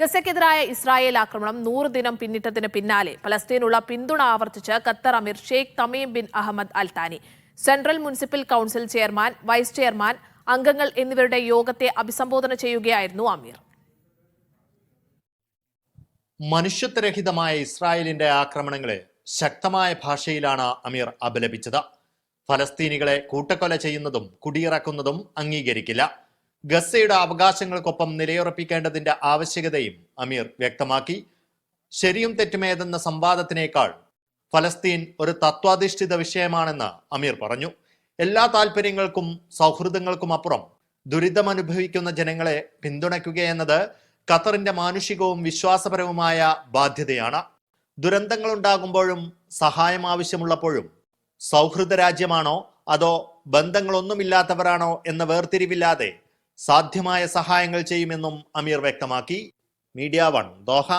ഗസയ്ക്കെതിരായ Israel ആക്രമണം നൂറ് ദിനം പിന്നിട്ടതിന് പിന്നാലെ. പലസ്തീനുള്ള പിന്തുണ ആവർത്തിച്ച് ഖത്തർ അമീർ Sheikh Tamim bin Ahmad Al Thani. Central municipal council chairman vice chairman അംഗങ്ങൾ എന്നിവരുടെ യോഗത്തെ അഭിസംബോധന ചെയ്യുകയായിരുന്നു അമീർ. മനുഷ്യത്വരഹിതമായ ഇസ്രായേലിന്റെ ആക്രമണങ്ങളെ ശക്തമായ ഭാഷയിലാണ് അമീർ അപലപിച്ചത്. ഫലസ്തീനികളെ കൂട്ടക്കൊല ചെയ്യുന്നതും കുടിയിറക്കുന്നതും അംഗീകരിക്കില്ല. ഗസയുടെ അവകാശങ്ങൾക്കൊപ്പം നിലയുറപ്പിക്കേണ്ടതിന്റെ ആവശ്യകതയും അമീർ വ്യക്തമാക്കി. ശരിയും തെറ്റുമേതെന്ന സംവാദത്തിനേക്കാൾ ഫലസ്തീൻ ഒരു തത്വാധിഷ്ഠിത വിഷയമാണെന്ന് അമീർ പറഞ്ഞു. എല്ലാ താല്പര്യങ്ങൾക്കും സൗഹൃദങ്ങൾക്കും അപ്പുറം ദുരിതമനുഭവിക്കുന്ന ജനങ്ങളെ പിന്തുണയ്ക്കുകയെന്നത് ഖത്തറിന്റെ മാനുഷികവും വിശ്വാസപരവുമായ ബാധ്യതയാണ്. ദുരന്തങ്ങൾ ഉണ്ടാകുമ്പോഴും സഹായം ആവശ്യമുള്ളപ്പോഴും സൗഹൃദ രാജ്യമാണോ അതോ ബന്ധങ്ങളൊന്നുമില്ലാത്തവരാണോ എന്ന വേർതിരിവില്ലാതെ സാധ്യമായ സഹായങ്ങൾ ചെയ്യുമെന്നും അമീർ വ്യക്തമാക്കി. Media one Doha.